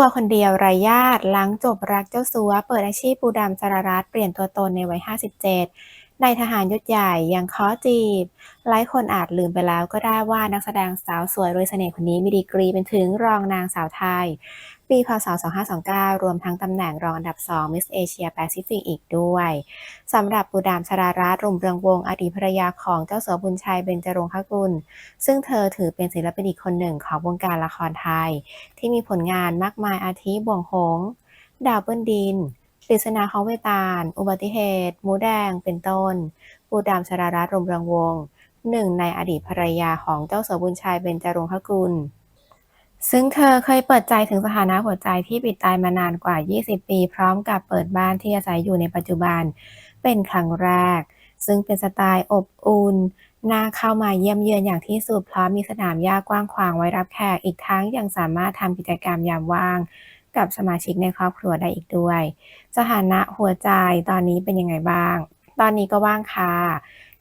ตัวคนเดียวไร้ญาติหลังจบรักเจ้าสัว เปิดอาชีพปูดำสารรัตเปลี่ยนตัวตนในวัย 57 ในทหารยศใหญ่ยังเคาะจีบ หลายคนอาจลืมไปแล้วก็ได้ว่านักแสดงสาวสวยรวยเสน่ห์คนนี้มีดีกรีเป็นถึงรองนางสาวไทย ปีพศ 2529 รวมทั้งตำแหน่งรองอันดับ 2 Miss Asia Pacific อีกด้วย สำหรับปูดามชรารัตน์รุ่งเรืองวงอดีตภรรยาของเจ้าสัวบุญชัยเบญจรงคกุล ซึ่งเธอถือเป็นศิลปินอีกคนหนึ่งของวงการละครไทย ที่มีผลงานมากมายอาทิบ่วงหง ดาวเบิ้ลดิน ปริศนาของเวตาล อุบัติเหตุ หมูแดง เป็นต้น ปูดามชรารัตน์รมเรืองวงศ์หนึ่งในอดีตภรรยาของเจ้าสัวบุญชัยเบญจรงคกุล ซึ่งเธอเคยเปิดใจถึงสถานะหัวใจที่ปิดตายมานานกว่า 20 ปี พร้อมกับเปิดบ้านที่อาศัยอยู่ในปัจจุบัน เป็นครั้งแรก ซึ่งเป็นสไตล์อบอุ่นน่าเข้ามาเยี่ยมเยือนอย่างที่สุดพราะมีสนามหญ้ากว้างขวางไว้รับแขก อีกทั้งยังสามารถทำกิจกรรมยามว่าง กับสมาชิกในครอบครัวได้อีกด้วย สถานะหัวใจตอนนี้เป็นยังไงบ้าง ตอนนี้ก็ว่างค่ะ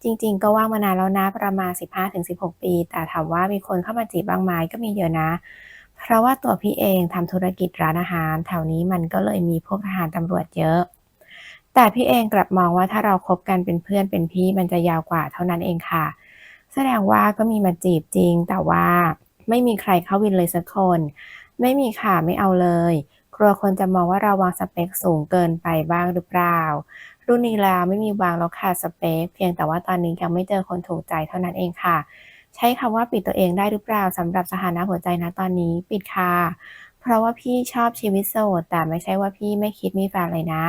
จริงๆ ก็ว่างมานานแล้วนะประมาณ 15-16 ปี แต่ถามว่ามีคนเข้ามาจีบบ้างไหมก็มีเยอะนะ เพราะว่าตัวพี่เองทำธุรกิจร้านอาหาร แถวนี้มันก็เลยมีพวกทหารตำรวจเยอะ แต่พี่เองกลับมองว่าถ้าเราคบกันเป็นเพื่อนเป็นพี่มันจะยาวกว่าเท่านั้นเองค่ะ แสดงว่าก็มีมาจีบจริงแต่ว่าไม่มีใครเข้าวินเลยสักคน ไม่มีค่ะไม่เอาเลย กลัวคนจะมองว่าเราวางสเปคสูงเกินไปบ้างหรือเปล่า รุ่นนี้แล้วไม่มีวางแล้วค่ะสเปค เพียงแต่ว่าตอนนี้ยังไม่เจอคนถูกใจเท่านั้นเองค่ะ ใช้คำว่าปิดตัวเองได้หรือเปล่าสำหรับสถานะหัวใจนะตอนนี้ปิดค่ะ เพราะว่าพี่ชอบชีวิตโสดแต่ไม่ใช่ว่าพี่ไม่คิดมีแฟนเลยนะ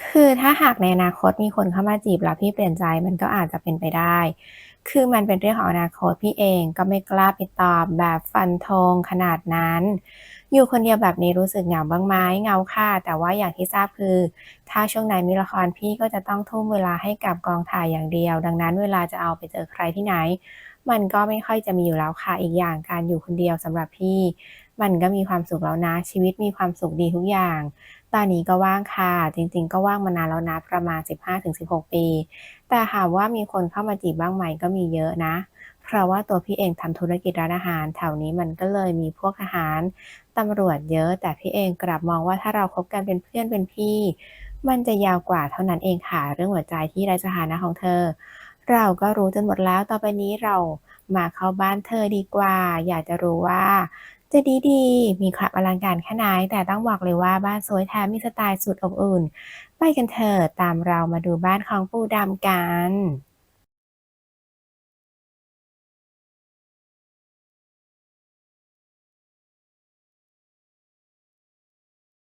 คือถ้าหากในอนาคตมีคนเข้ามาจีบแล้วพี่เปลี่ยนใจมันก็อาจจะเป็นไปได้ คือมันเป็นเรื่องของอนาคตพี่เองก็ไม่กล้าไปตอบแบบฟันธงขนาดนั้น อยู่คนเดียวแบบนี้รู้สึกเหงาบ้างไหมเหงาค่ะ แต่ว่าอย่างที่ทราบคือ ถ้าช่วงไหนมีละครพี่ก็จะต้องทุ่มเวลาให้กับกองถ่ายอย่างเดียว ดังนั้นเวลาจะเอาไปเจอใครที่ไหน มันก็ไม่ค่อยจะมีอยู่แล้วค่ะอีกอย่างการอยู่คนเดียวสำหรับพี่ มันก็มีความสุขแล้วนะชีวิตมีความสุขดีทุกอย่าง ตอนนี้ก็ว่างค่ะ จริงๆ ก็ว่างมานานแล้วนะ ประมาณ 15-16 ปี แต่ถามว่ามีคนเข้ามาจีบบ้างไหมก็มีเยอะนะ เพราะว่าตัวพี่เองทำธุรกิจร้านอาหาร แถวนี้มันก็เลยมีพวกทหารตำรวจเยอะ แต่พี่เองกลับมองว่าถ้าเราคบกันเป็นเพื่อนเป็นพี่ มันจะยาวกว่าเท่านั้นเองค่ะ เรื่องหัวใจที่ไร้สถานะของเธอ เราก็รู้จนหมดแล้ว ต่อไปนี้เรามาเข้าบ้านเธอดีกว่า อยากจะรู้ว่า จะดีๆมีความอลังการแค่ไหนแต่ต้องบอกเลยว่าบ้านสวยแถมมีสไตล์สุดอบอุ่น ไปกันเถอะตามเรามาดูบ้านของปูดำกัน